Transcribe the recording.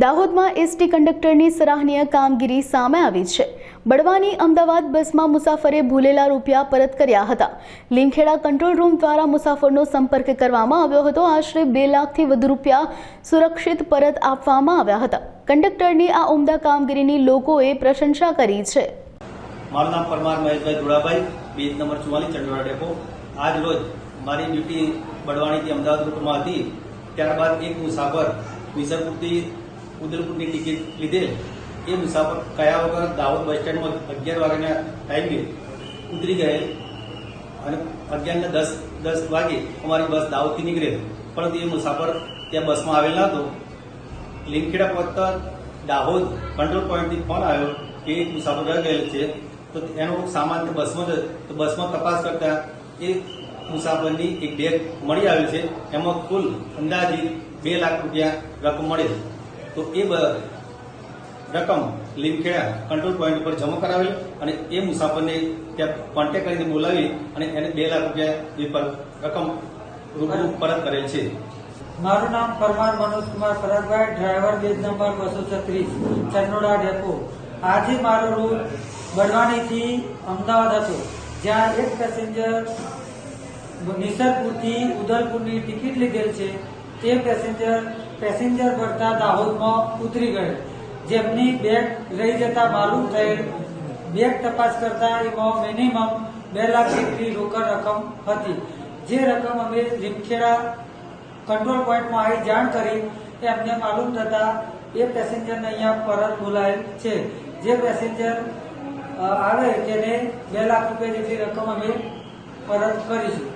દાહોદમાં એસટી કંડક્ટરની સરાહનીય કામગીરી સામે આવી છે. બળવાની અમદાવાદ બસમાં મુસાફરે ભૂલેલા રૂપિયા પરત કર્યા હતા. લીમખેડા કંટ્રોલ રૂમ દ્વારા મુસાફરનો સંપર્ક કરવામાં આવ્યો હતો. આશરે બે લાખથી વધુ રૂપિયા સુરક્ષિત પરત આપવામાં આવ્યા હતા. કંડક્ટરની આ ઉમદા કામગીરીની લોકોએ પ્રશંસા કરી છે. મારું નામ પરમાર મહેશભાઈ ધોળાભાઈ બેઝ નંબર ચુમ્માલીસ ચંડોળા ડેપો. આજ રોજ મારી ડ્યુટી બળવાણીથી અમદાવાદ રૂટમાં હતી. ત્યારબાદ એક મુસાફર વિસરપુરથી ઉદલપુરની ટિકિટ લીધેલ એ મુસાફર કયા વગર દાહોદ બસ સ્ટેન્ડમાં અગિયાર વાગ્યાના ટાઈમે ઉતરી ગયેલ અને અગિયારને દસ દસ વાગે અમારી બસ દાહોદથી નીકળેલ પરંતુ એ મુસાફર ત્યાં બસમાં આવેલ ન હતો. લીમખેડા પહોંચતા દાહોદ કંટ્રોલ પોઈન્ટથી ફોન આવ્યો કે એક મુસાફર રહી ગયેલ છે. તો એનો સામાન બસમાં જ, તો બસમાં તપાસ કરતા એ મુસાફરની એક બેગ મળી આવી છે. એમાં કુલ અંદાજિત બે લાખ રૂપિયા રકમ મળેલ તો એ રકમ લીમખેડા કંટ્રોલ પોઈન્ટ ઉપર જમા કરાવેલ અને એ મુસાફરને ત્યાં કોન્ટેક્ટ કરીને બોલાવી અને એને બે લાખ રૂપિયા એ રકમ રૂબરૂ પરત કરેલ છે. મારું નામ Parmar Manojkumar Paragbhai driver badge number બસો છત્રીસ ચંદોડા ડેપો. આજે મારો રૂટ બડવાણીથી અમદાવાદ હતો, જ્યાં એક પેસેન્જર નિસરપુરથી ઉદલપુરની ટિકિટ લીધેલ છે. તે પેસેન્જર પેસેન્જર ભરતા દાહોદમાં ઉતરી ગયેલ જેમની બેગ રહી જતા માલુમ થયેલ બેગ તપાસ કરતા એમાં મિનિમમ બે લાખ જેટલી રોકડ રકમ હતી. જે રકમ અમે લીમખેડા કંટ્રોલ પોઈન્ટમાં આવી જાણ કરી કે અમને માલુમ થતા એ પેસેન્જરને અહીંયા પરત બોલાયેલ છે. જે પેસેન્જર આવે તેને બે લાખ રૂપિયા જેટલી રકમ અમે પરત કરીશું.